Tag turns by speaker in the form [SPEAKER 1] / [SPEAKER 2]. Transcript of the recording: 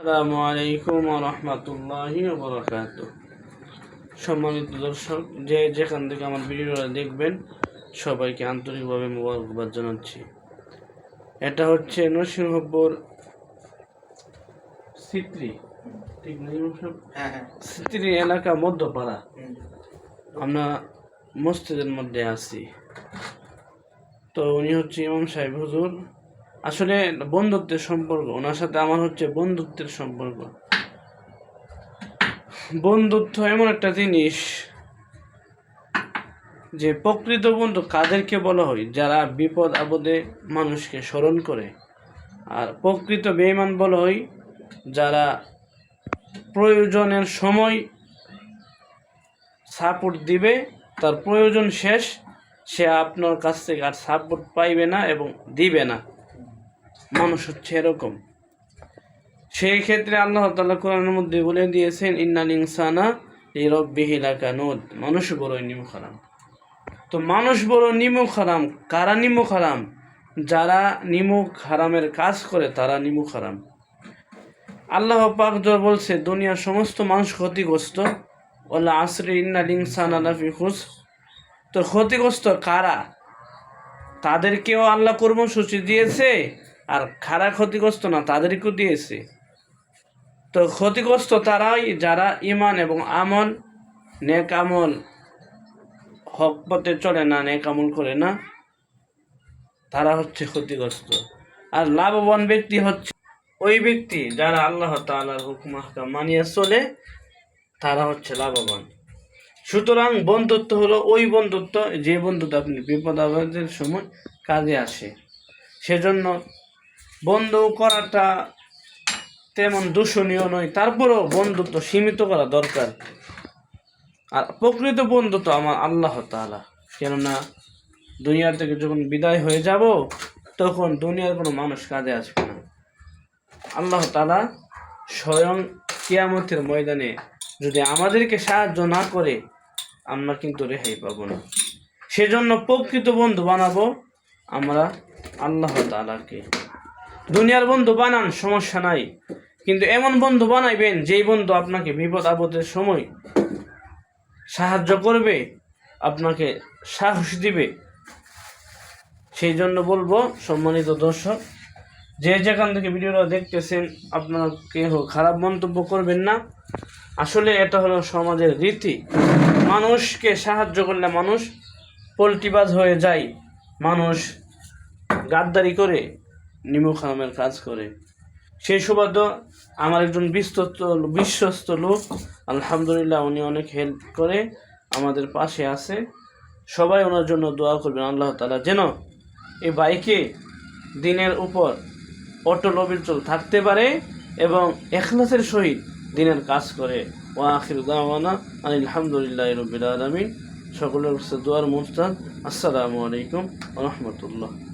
[SPEAKER 1] আসসালামু আলাইকুম রহমতুল্লাহি বরকাত সম্মানিত দর্শক যে যেখান থেকে আমার ভিডিওটা দেখবেন সবাইকে আন্তরিকভাবে মোবারকবাদ জানাচ্ছি। এটা হচ্ছে নরসিংহপুর সিত্রি। ঠিক?
[SPEAKER 2] হ্যাঁ হ্যাঁ।
[SPEAKER 1] সিত্রি এলাকা মধ্যপাড়া। আমরা মসজিদের মধ্যে আছি। তো উনি হচ্ছে ইমাম সাহেব হুজুর। আসলে বন্ধুত্বের সম্পর্ক, ওনার সাথে আমার হচ্ছে বন্ধুত্বের সম্পর্ক। বন্ধুত্ব এমন একটা জিনিস যে প্রকৃত বন্ধু কাদেরকে বলা হয়? যারা বিপদ আপদে মানুষকে স্মরণ করে। আর প্রকৃত বেঈমান বলা হয় যারা প্রয়োজনের সময় সাপোর্ট দিবে, তার প্রয়োজন শেষ, সে আপনার কাছ থেকে আর সাপোর্ট পাইবে না এবং দিবে না। মানুষ হচ্ছে এরকম। সেই ক্ষেত্রে আল্লাহ তাআলা কোরআনের মধ্যে বলে দিয়েছেন, ইন্নাল ইনসানা এই রব্বিহিলা কানুদ মানুষ বড়ই নিমু খারাম। তো মানুষ বড় নিমু খারাম, কারা নিমুখ খারাম? যারা নিমুখ হারামের কাজ করে, তারা নিমুখ হারাম আল্লাহ পাক জোর বলছে, দুনিয়ার সমস্ত মানুষ ক্ষতিগ্রস্ত। ওলা আসরি ইন্নাল ইনসান আলাফি খুস তো ক্ষতিগ্রস্ত কারা? তাদেরকেও আল্লাহ কর্মসূচি দিয়েছে। আর খারা ক্ষতিগ্রস্ত না তাদেরকেও দিয়েছে তো ক্ষতিগ্রস্ত তারাই যারা ইমান এবং আমল, নেক আমল, হক পথে চলে না, নেক আমল করে না, তারা হচ্ছে ক্ষতিগ্রস্ত। আর লাভবান ব্যক্তি হচ্ছে ওই ব্যক্তি যারা আল্লাহ তাআলার হুকুম, আহকাম মানিয়ে চলে, তারা হচ্ছে লাভবান। সুতরাং বন্ধুত্ব হলো ওই বন্ধুত্ব, যে বন্ধুত্ব আপনি বিপদ আপদের সময় কাজে আসে। সেজন্য বন্ধু করাটা তেমন দূষণীয় নয়, তারপরেও বন্ধুত্ব সীমিত করা দরকার। আর প্রকৃত বন্ধুত্ব আমার আল্লাহ তাআলা, কেননা দুনিয়া থেকে যখন বিদায় হয়ে যাব, তখন দুনিয়ার কোনো মানুষ কাজে আসবে না। আল্লাহ তাআলা স্বয়ং কিয়ামতের ময়দানে যদি আমাদেরকে সাহায্য না করে, আমরা কিন্তু রেহাই পাবো না। সেজন্য প্রকৃত বন্ধু বানাবো আমরা আল্লাহ তাআলাকে। দুনিয়ার বন্ধু বানান, সমস্যা নাই। কিন্তু এমন বন্ধু বানাইবেন, যেই বন্ধু আপনাকে বিপদ, আপদের সময় সাহায্য করবে, আপনাকে সাহস দিবে। সেই জন্য বলব, সম্মানিত দর্শক, যে যেখান থেকে ভিডিওটা দেখতেছেন, আপনারা কেউ খারাপ মন্তব্য করবেন না। আসলে এটা হলো সমাজের রীতি। মানুষকে সাহায্য করলে মানুষ পোল্টিবাজ হয়ে যায়। মানুষ গাদ্দারি করে। নিমু খামের কাজ করে। সেই সুবাদ আমার একজন বিশ্বস্ত বিশ্বস্ত লোক, আলহামদুলিল্লাহ উনি অনেক হেল্প করে আমাদের পাশে আছে। সবাই ওনার জন্য দোয়া করবেন, আল্লাহ তালা যেন এই বাইকে দিনের উপর অটল অবিচল থাকতে পারে এবং এখলাসের সহিত দিনের কাজ করে। ও আখির দাওয়ানা আলহামদুলিল্লাহ রবিল আলমিন। সকলের দোয়ার মুস্তান আসসালামু আলাইকুম রহমতুল্লাহ।